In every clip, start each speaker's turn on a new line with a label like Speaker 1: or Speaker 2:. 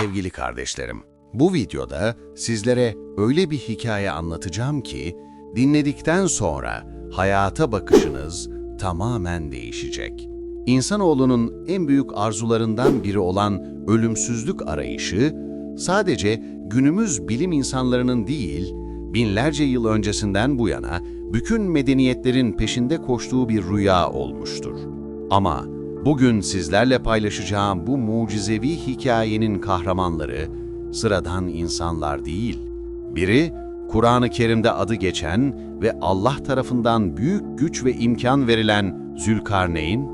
Speaker 1: Sevgili kardeşlerim, bu videoda sizlere öyle bir hikaye anlatacağım ki dinledikten sonra hayata bakışınız tamamen değişecek. İnsanoğlunun en büyük arzularından biri olan ölümsüzlük arayışı sadece günümüz bilim insanlarının değil, binlerce yıl öncesinden bu yana bütün medeniyetlerin peşinde koştuğu bir rüya olmuştur. Ama bugün sizlerle paylaşacağım bu mucizevi hikayenin kahramanları sıradan insanlar değil. Biri, Kur'an-ı Kerim'de adı geçen ve Allah tarafından büyük güç ve imkan verilen Zülkarneyn,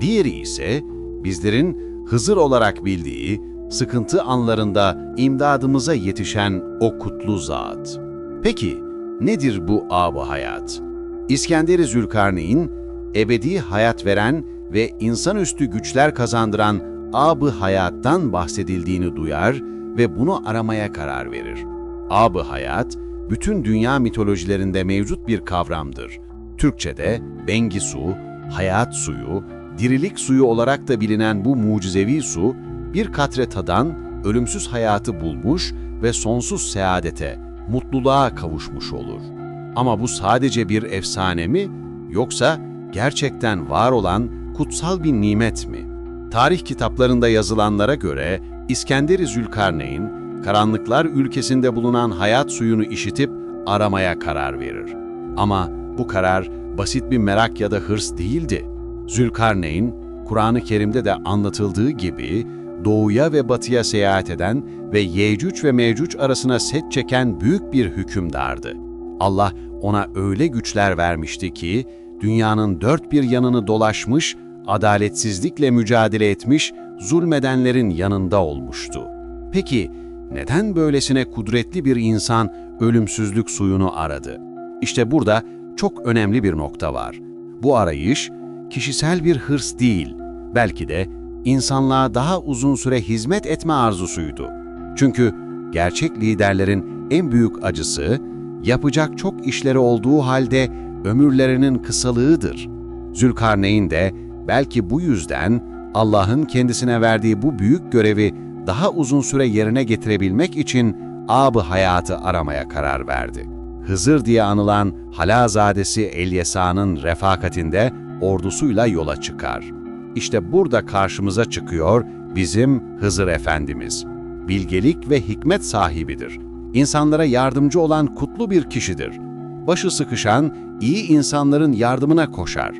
Speaker 1: diğeri ise bizlerin Hızır olarak bildiği, sıkıntı anlarında imdadımıza yetişen o kutlu zat. Peki, nedir bu ab hayat? İskender-i Zülkarneyn, ebedi hayat veren ve insanüstü güçler kazandıran ab hayattan bahsedildiğini duyar ve bunu aramaya karar verir. ab hayat, bütün dünya mitolojilerinde mevcut bir kavramdır. Türkçe'de bengi su, hayat suyu, dirilik suyu olarak da bilinen bu mucizevi su, bir katre tadan ölümsüz hayatı bulmuş ve sonsuz saadete, mutluluğa kavuşmuş olur. Ama bu sadece bir efsane mi yoksa gerçekten var olan kutsal bir nimet mi? Tarih kitaplarında yazılanlara göre İskender-i Zülkarneyn, karanlıklar ülkesinde bulunan hayat suyunu işitip aramaya karar verir. Ama bu karar basit bir merak ya da hırs değildi. Zülkarneyn, Kur'an-ı Kerim'de de anlatıldığı gibi doğuya ve batıya seyahat eden ve Yecüc ve Mecüc arasına set çeken büyük bir hükümdardı. Allah ona öyle güçler vermişti ki, dünyanın dört bir yanını dolaşmış, adaletsizlikle mücadele etmiş, zulmedenlerin yanında olmuştu. Peki, neden böylesine kudretli bir insan ölümsüzlük suyunu aradı? İşte burada çok önemli bir nokta var. Bu arayış, kişisel bir hırs değil, belki de insanlığa daha uzun süre hizmet etme arzusuydu. Çünkü gerçek liderlerin en büyük acısı, yapacak çok işleri olduğu halde ömürlerinin kısalığıdır. Zülkarneyn de belki bu yüzden Allah'ın kendisine verdiği bu büyük görevi daha uzun süre yerine getirebilmek için abı hayatı aramaya karar verdi. Hızır diye anılan Halazadesi Elyesa'nın refakatinde ordusuyla yola çıkar. İşte burada karşımıza çıkıyor bizim Hızır Efendimiz. Bilgelik ve hikmet sahibidir. İnsanlara yardımcı olan kutlu bir kişidir. Başı sıkışan, iyi insanların yardımına koşar.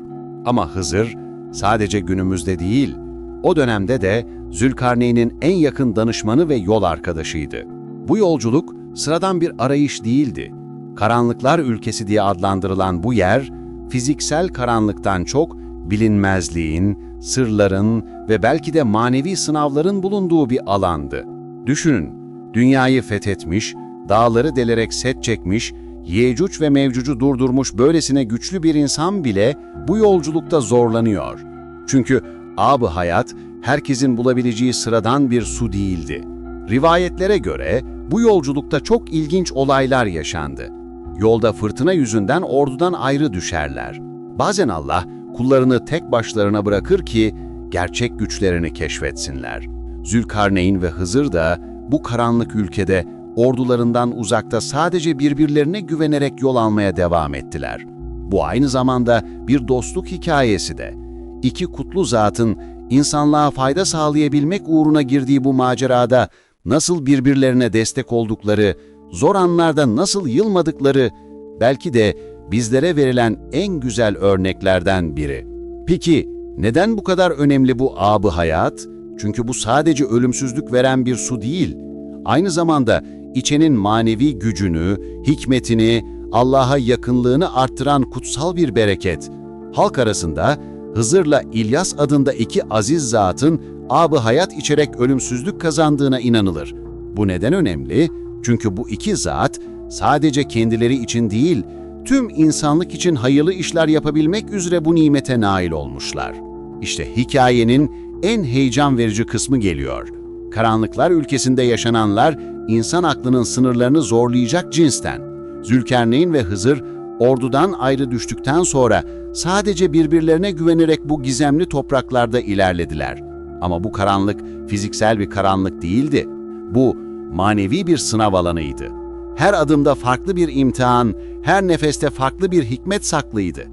Speaker 1: Ama Hızır sadece günümüzde değil, o dönemde de Zülkarneyn'in en yakın danışmanı ve yol arkadaşıydı. Bu yolculuk sıradan bir arayış değildi. Karanlıklar ülkesi diye adlandırılan bu yer, fiziksel karanlıktan çok bilinmezliğin, sırların ve belki de manevi sınavların bulunduğu bir alandı. Düşünün, dünyayı fethetmiş, dağları delerek set çekmiş, Yecüc ve Mevcuc'u durdurmuş böylesine güçlü bir insan bile bu yolculukta zorlanıyor. Çünkü ab hayat herkesin bulabileceği sıradan bir su değildi. Rivayetlere göre bu yolculukta çok ilginç olaylar yaşandı. Yolda fırtına yüzünden ordudan ayrı düşerler. Bazen Allah kullarını tek başlarına bırakır ki gerçek güçlerini keşfetsinler. Zülkarneyn ve Hızır da bu karanlık ülkede ordularından uzakta sadece birbirlerine güvenerek yol almaya devam ettiler. Bu aynı zamanda bir dostluk hikayesi de. İki kutlu zatın insanlığa fayda sağlayabilmek uğruna girdiği bu macerada nasıl birbirlerine destek oldukları, zor anlarda nasıl yılmadıkları, belki de bizlere verilen en güzel örneklerden biri. Peki neden bu kadar önemli bu abı hayat? Çünkü bu sadece ölümsüzlük veren bir su değil. Aynı zamanda içenin manevi gücünü, hikmetini, Allah'a yakınlığını arttıran kutsal bir bereket. Halk arasında Hızır'la İlyas adında iki aziz zatın abı hayat içerek ölümsüzlük kazandığına inanılır. Bu neden önemli? Çünkü bu iki zat sadece kendileri için değil, tüm insanlık için hayırlı işler yapabilmek üzere bu nimete nail olmuşlar. İşte hikayenin en heyecan verici kısmı geliyor. Karanlıklar ülkesinde yaşananlar insan aklının sınırlarını zorlayacak cinsten. Zülkarneyn ve Hızır ordudan ayrı düştükten sonra sadece birbirlerine güvenerek bu gizemli topraklarda ilerlediler. Ama bu karanlık fiziksel bir karanlık değildi. Bu manevi bir sınav alanıydı. Her adımda farklı bir imtihan, her nefeste farklı bir hikmet saklıydı.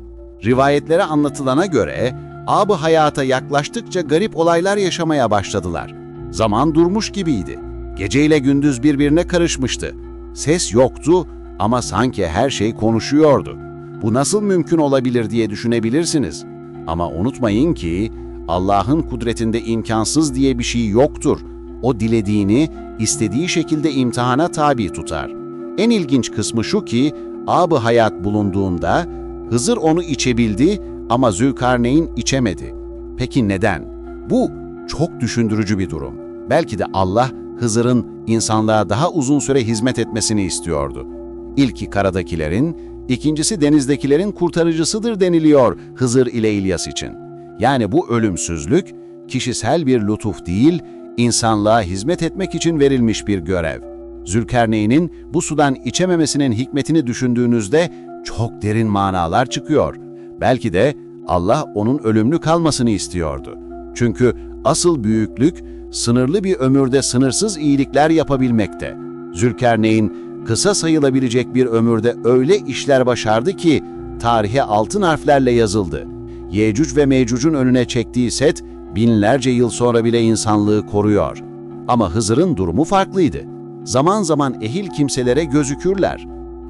Speaker 1: Rivayetlere anlatılana göre abı hayata yaklaştıkça garip olaylar yaşamaya başladılar. Zaman durmuş gibiydi. Geceyle gündüz birbirine karışmıştı. Ses yoktu ama sanki her şey konuşuyordu. Bu nasıl mümkün olabilir diye düşünebilirsiniz. Ama unutmayın ki Allah'ın kudretinde imkansız diye bir şey yoktur. O dilediğini istediği şekilde imtihana tabi tutar. En ilginç kısmı şu ki abı hayat bulunduğunda Hızır onu içebildi ama Zülkarneyn içemedi. Peki neden? Bu çok düşündürücü bir durum. Belki de Allah Hızır'ın insanlığa daha uzun süre hizmet etmesini istiyordu. İlki karadakilerin, ikincisi denizdekilerin kurtarıcısıdır deniliyor Hızır ile İlyas için. Yani bu ölümsüzlük kişisel bir lütuf değil, insanlığa hizmet etmek için verilmiş bir görev. Zülkarneyn'in bu sudan içememesinin hikmetini düşündüğünüzde çok derin manalar çıkıyor. Belki de Allah onun ölümlü kalmasını istiyordu. Çünkü asıl büyüklük sınırlı bir ömürde sınırsız iyilikler yapabilmekte. Zülkarneyn kısa sayılabilecek bir ömürde öyle işler başardı ki tarihe altın harflerle yazıldı. Yecüc ve Mecüc'ün önüne çektiği set binlerce yıl sonra bile insanlığı koruyor. Ama Hızır'ın durumu farklıydı. Zaman zaman ehil kimselere gözükürler.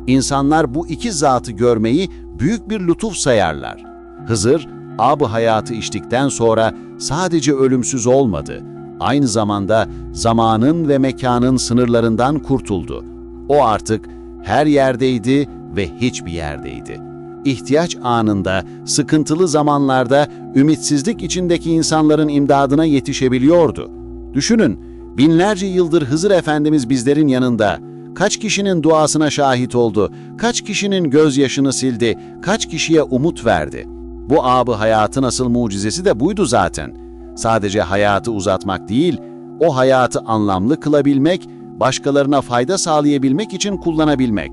Speaker 1: İnsanlar bu iki zatı görmeyi büyük bir lütuf sayarlar. Hızır, ab hayatı içtikten sonra sadece ölümsüz olmadı, aynı zamanda zamanın ve mekanın sınırlarından kurtuldu. O artık her yerdeydi ve hiçbir yerdeydi. İhtiyaç anında, sıkıntılı zamanlarda ümitsizlik içindeki insanların imdadına yetişebiliyordu. Düşünün, binlerce yıldır Hızır Efendimiz bizlerin yanında, kaç kişinin duasına şahit oldu, kaç kişinin gözyaşını sildi, kaç kişiye umut verdi. Bu abı hayatın asıl mucizesi de buydu zaten. Sadece hayatı uzatmak değil, o hayatı anlamlı kılabilmek, başkalarına fayda sağlayabilmek için kullanabilmek.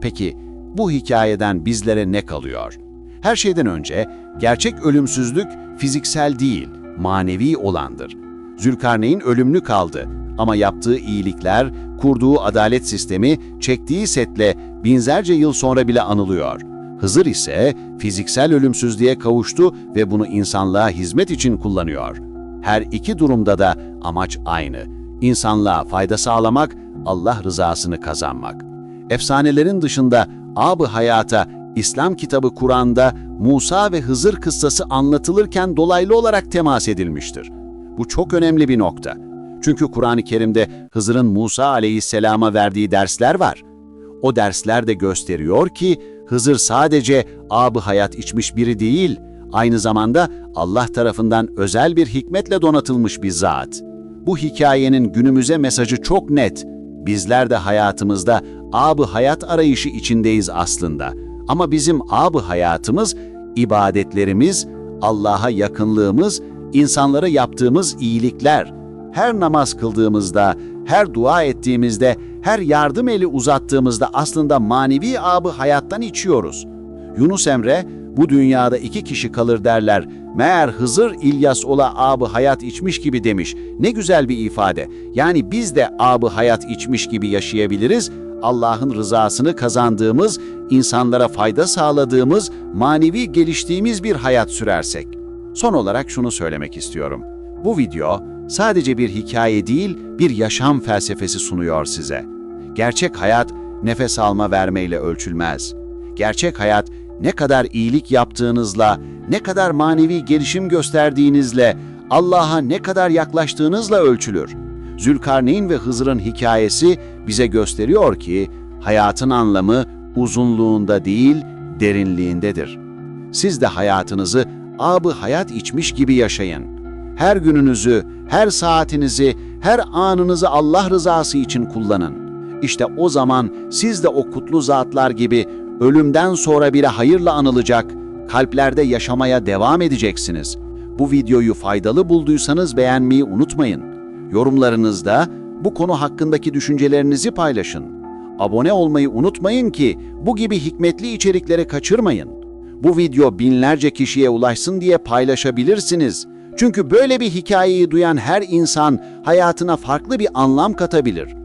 Speaker 1: Peki bu hikayeden bizlere ne kalıyor? Her şeyden önce gerçek ölümsüzlük fiziksel değil, manevi olandır. Zülkarneyn ölümlü kaldı ama yaptığı iyilikler, kurduğu adalet sistemi, çektiği setle binlerce yıl sonra bile anılıyor. Hızır ise fiziksel ölümsüzlüğe kavuştu ve bunu insanlığa hizmet için kullanıyor. Her iki durumda da amaç aynı. İnsanlığa fayda sağlamak, Allah rızasını kazanmak. Efsanelerin dışında abı hayata İslam kitabı Kur'an'da Musa ve Hızır kıssası anlatılırken dolaylı olarak temas edilmiştir. Bu çok önemli bir nokta. Çünkü Kur'an-ı Kerim'de Hızır'ın Musa aleyhisselama verdiği dersler var. O dersler de gösteriyor ki Hızır sadece abı hayat içmiş biri değil, aynı zamanda Allah tarafından özel bir hikmetle donatılmış bir zat. Bu hikayenin günümüze mesajı çok net. Bizler de hayatımızda abı hayat arayışı içindeyiz aslında. Ama bizim abı hayatımız, ibadetlerimiz, Allah'a yakınlığımız, insanlara yaptığımız iyilikler. Her namaz kıldığımızda, her dua ettiğimizde, her yardım eli uzattığımızda aslında manevi abı hayattan içiyoruz. Yunus Emre, bu dünyada iki kişi kalır derler. Meğer Hızır İlyas ola abı hayat içmiş gibi demiş. Ne güzel bir ifade. Yani biz de abı hayat içmiş gibi yaşayabiliriz. Allah'ın rızasını kazandığımız, insanlara fayda sağladığımız, manevi geliştiğimiz bir hayat sürersek. Son olarak şunu söylemek istiyorum. Bu video sadece bir hikaye değil, bir yaşam felsefesi sunuyor size. Gerçek hayat nefes alma vermeyle ölçülmez. Gerçek hayat ne kadar iyilik yaptığınızla, ne kadar manevi gelişim gösterdiğinizle, Allah'a ne kadar yaklaştığınızla ölçülür. Zülkarneyn ve Hızır'ın hikayesi bize gösteriyor ki hayatın anlamı uzunluğunda değil, derinliğindedir. Siz de hayatınızı abı hayat içmiş gibi yaşayın. Her gününüzü, her saatinizi, her anınızı Allah rızası için kullanın. İşte o zaman siz de o kutlu zatlar gibi ölümden sonra bile hayırla anılacak, kalplerde yaşamaya devam edeceksiniz. Bu videoyu faydalı bulduysanız beğenmeyi unutmayın. Yorumlarınızda bu konu hakkındaki düşüncelerinizi paylaşın. Abone olmayı unutmayın ki bu gibi hikmetli içerikleri kaçırmayın. Bu video binlerce kişiye ulaşsın diye paylaşabilirsiniz.
Speaker 2: Çünkü böyle bir hikayeyi duyan her insan hayatına farklı bir anlam katabilir.